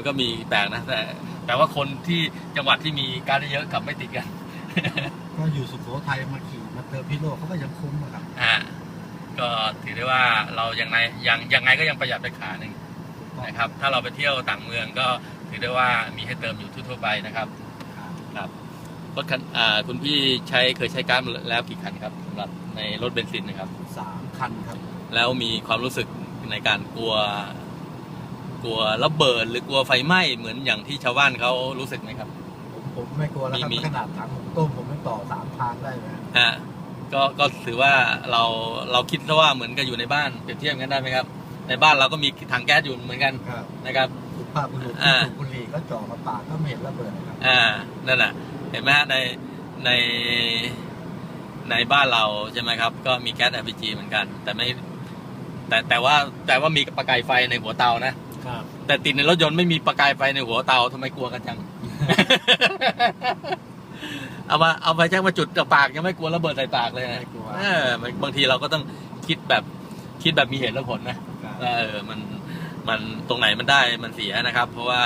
มันก็มีแปลกนะแต่แต่ว่าคนที่จังหวัดที่มีการดเยอะๆกลับไม่ติดกัน ก็อยู่สุโขทัยมาขี่มาเติมพิโลกเขาก็ยังคุ้มอะครับอ่าก็ถือได้ว่าเรายังไงยังยังไงก็ยังประหยัดไปขาหนึ่งถูกต้องนะครับ ถ้าเราไปเที่ยวต่างเมืองก็ถือได้ว่ามีให้เติมอยู่ทั่วๆไปนะครับครับครับรถคันอ่าคุณพี่ใช้เคยใช้การดมาแล้วกี่คันครับสำหรับในรถเบนซินนะครับสามคันครับ แล้วมีความรู้สึกในการกลัว กลัวระเบิดหรือกลัวไฟไหม้เหมือนอย่างที่ชาวบ้านเขารู้สึกไหมครับ ผมผมไม่กลัวแล้วครับมีมี ขนาดถังผมต้มผมไม่ต่อสามทางได้เลยฮะก็ก็ถือว่าเราเราคิดซะว่าเหมือนกับอยู่ในบ้านเปรียบเทียบกันได้ไหมครับ ในบ้านเราก็มีถังแก๊สอยู่เหมือนกันครับนะครับ สุภาพบุรุษอ่าที่สูบบุหรี่ก็จ่อมาปากก็ไม่เห็นระเบิดนะครับอ่านั่นแหละเห็นไหมฮะในในในบ้านเราใช่ไหมครับ ก็มีแก๊ส LPG เหมือนกัน แต่ไม่แต่แต่ว่าแต่ว่ามีประกายไฟในหัวเตานะ ครับแต่ติดในรถยนต์ไม่มีประกายไฟในหัวเตาทำไมกลัวกันจัง เอามาเอาไปแจ้งมาจุดกับปากยังไม่กลัวระเบิดใส่ปากเลยนะไม่กลัว เออบางทีเราก็ต้องคิดแบบคิดแบบมีเหตุและผลนะครับเออ มัน มันตรงไหนมันได้ มันเสียนะครับ เพราะว่า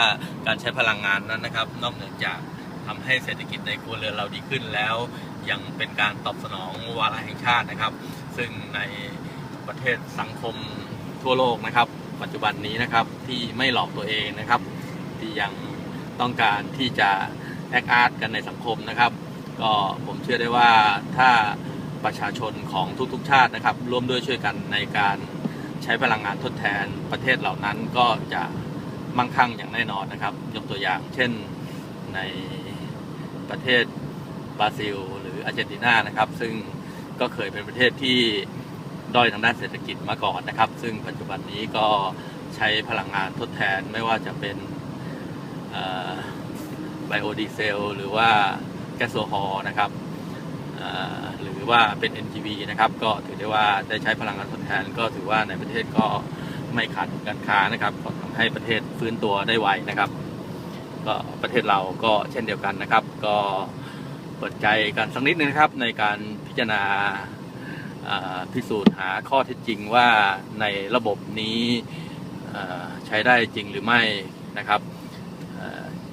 การใช้พลังงานนั้นนะครับ นอกเหนือจากทำให้เศรษฐกิจในครัวเรือนเราดีขึ้นแล้ว ยังเป็นการตอบสนองวาระแห่งชาตินะครับ ซึ่งในประเทศสังคมทั่วโลกนะครับ ปัจจุบันนี้นะครับที่ไม่หลอกตัวเองนะครับ ที่ยังต้องการที่จะแอคอาร์ตกันในสังคมนะครับ ก็ผมเชื่อได้ว่าถ้าประชาชนของทุกๆ ชาตินะครับ ร่วมด้วยช่วยกันในการใช้พลังงานทดแทนประเทศเหล่านั้นก็จะมั่งคั่งอย่างแน่นอนนะครับ ยกตัวอย่างเช่นในประเทศบราซิล หรืออาร์เจนตินานะครับ ซึ่งก็เคยเป็นประเทศที่ ด้อยทางด้านเศรษฐกิจมาก่อนนะครับ ซึ่งปัจจุบันนี้ก็ใช้พลังงานทดแทนไม่ว่าจะเป็นไบโอดีเซลหรือว่าแก๊สโซฮอล์นะครับหรือว่าเป็น NGV นะครับ ก็ถือได้ว่าได้ใช้พลังงานทดแทน ก็ถือว่าในประเทศก็ไม่ขาดการค้านะครับก็ทำให้ประเทศฟื้นตัวได้ไวนะครับ ก็ประเทศเราก็เช่นเดียวกันนะครับ ก็เปิดใจกันสักนิดนึงนะครับในการพิจารณา พิสูจน์หาข้อเท็จจริงว่าในระบบนี้ใช้ได้จริงหรือไม่นะครับ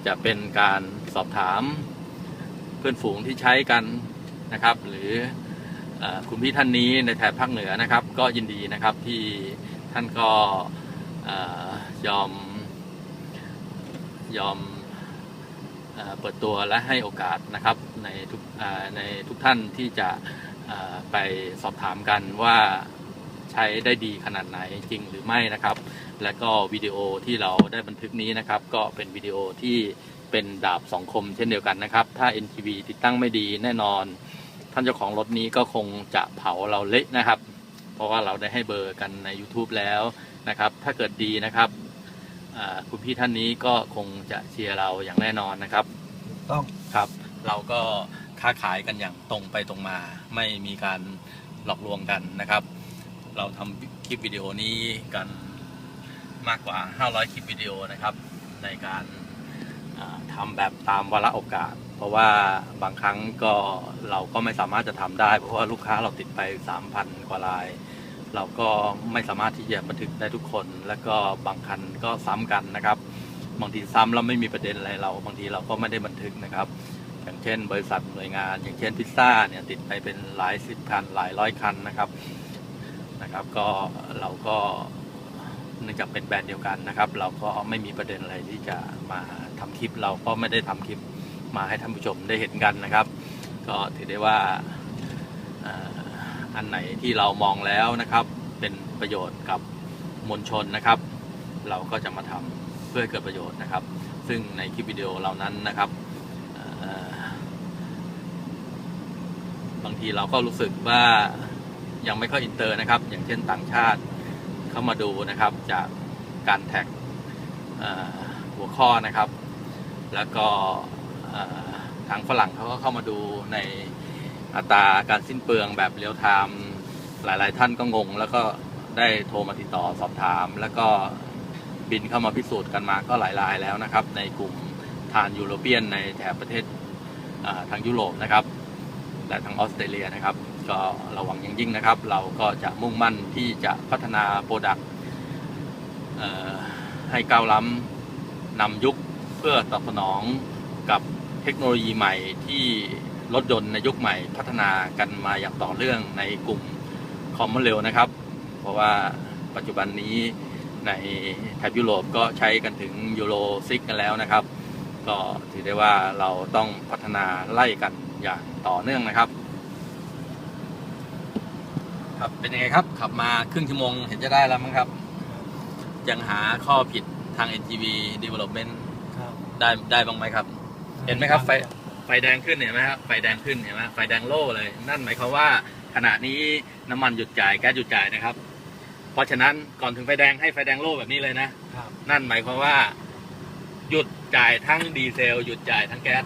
จะเป็นการสอบถามเพื่อนฝูงที่ใช้กันนะครับ หรืออคุณพี่ท่านนี้ในแถบภาคเหนือนะครับ ก็ยินดีนะครับที่ท่านก็อยอมยอมเปิดตัวและให้โอกาสนะครับในทุกในทุกท่านที่จะ ไปสอบถามกันว่าใช้ได้ดีขนาดไหนจริงหรือไม่นะครับ และก็วิดีโอที่เราได้บันทึกนี้นะครับ ก็เป็นวิดีโอที่เป็นดาบสองคมเช่นเดียวกันนะครับ ถ้า NTV ติดตั้งไม่ดีแน่นอน ท่านเจ้าของรถนี้ก็คงจะเผาเราเละนะครับ เพราะว่าเราได้ให้เบอร์กันใน YouTube แล้วนะครับ ถ้าเกิดดีนะครับอ่าคุณพี่ท่านนี้ก็คงจะเชียร์เราอย่างแน่นอนนะครับถูกต้องครับ เราก็ ค้าขายกันอย่างตรงไปตรงมา ไม่มีการหลอกลวงกันนะครับ เราทำคลิปวิดีโอนี้กันมากกว่า 500 คลิปวิดีโอนะครับ ในการอ่าทำแบบตามวาระโอกาส เพราะว่าบางครั้งก็เราก็ไม่สามารถจะทำได้ เพราะว่าลูกค้าเราติดไป 3,000 กว่าราย เราก็ไม่สามารถที่จะบันทึกได้ทุกคน แล้วก็บางคันก็ซ้ำกันนะครับ บางทีซ้ำแล้วไม่มีประเด็นอะไรเรา บางทีเราก็ไม่ได้บันทึกนะครับ อย่างเช่น บริษัทหน่วยงาน อย่างเช่นพิซซ่าเนี่ยติดไปเป็นหลายสิบคันหลายร้อยคันนะครับนะครับ ก็เราก็เนื่องจากเป็นแบรนด์เดียวกันนะครับ เราก็ไม่มีประเด็นอะไรที่จะมาทำคลิป เราก็ไม่ได้ทำคลิปมาให้ท่านผู้ชมได้เห็นกันนะครับ ก็ถือได้ว่าอันไหนที่เรามองแล้วนะครับ เป็นประโยชน์กับมวลชนนะครับ เราก็จะมาทำเพื่อเกิดประโยชน์นะครับ ซึ่งในคลิปวิดีโอเหล่านั้นนะครับ บางทีเราก็รู้สึกว่ายังไม่ค่อยอินเตอร์นะครับ อย่างเช่นต่างชาติเข้ามาดูนะครับจากการแท็กหัวข้อนะครับ แล้วก็ทางฝรั่งเขาก็เข้ามาดูในอัตราการสิ้นเปลืองแบบเรียลไทม์หลายๆ ท่านก็งง แล้วก็ได้โทรมาติดต่อสอบถาม แล้วก็บินเข้ามาพิสูจน์กันมาก็หลายรายแล้วนะครับ ในกลุ่ม ทานยูโรเปียนในแถบประเทศทางยุโรปนะครับ และทางออสเตรเลียนะครับ ก็ระวังอย่างยิ่งนะครับ เราก็จะมุ่งมั่นที่จะพัฒนาโปรดักต์ให้ก้าวล้ำนำยุคเพื่อตอบสนองกับเทคโนโลยีใหม่ที่รถยนต์ในยุคใหม่พัฒนากันมาอย่างต่อเนื่องในกลุ่มคอมมอนเรลนะครับ เพราะว่าปัจจุบันนี้ในแถบยุโรปก็ใช้กันถึงยูโรซิกกันแล้วนะครับ ก็ถือได้ว่าเราต้องพัฒนาไล่กันอย่างต่อเนื่องนะครับ ครับเป็นยังไงครับ ขับมาครึ่งชั่วโมงเห็นจะได้แล้วมั้งครับ ยังหาข้อผิดทาง NGV Development ครับได้ได้บ้างไหมครับ เห็นไหมครับไฟไฟแดงขึ้นเห็นไหมครับไฟแดงขึ้นเห็นไหมไฟแดงโล่เลย นั่นหมายความว่าขณะนี้น้ำมันหยุดจ่ายแก๊สหยุดจ่ายนะครับ เพราะฉะนั้นก่อนถึงไฟแดงให้ไฟแดงโล่แบบนี้เลยนะครับนั่นหมายความว่า หยุด จ่ายทั้งดีเซล หยุดจ่ายทั้งแก๊ส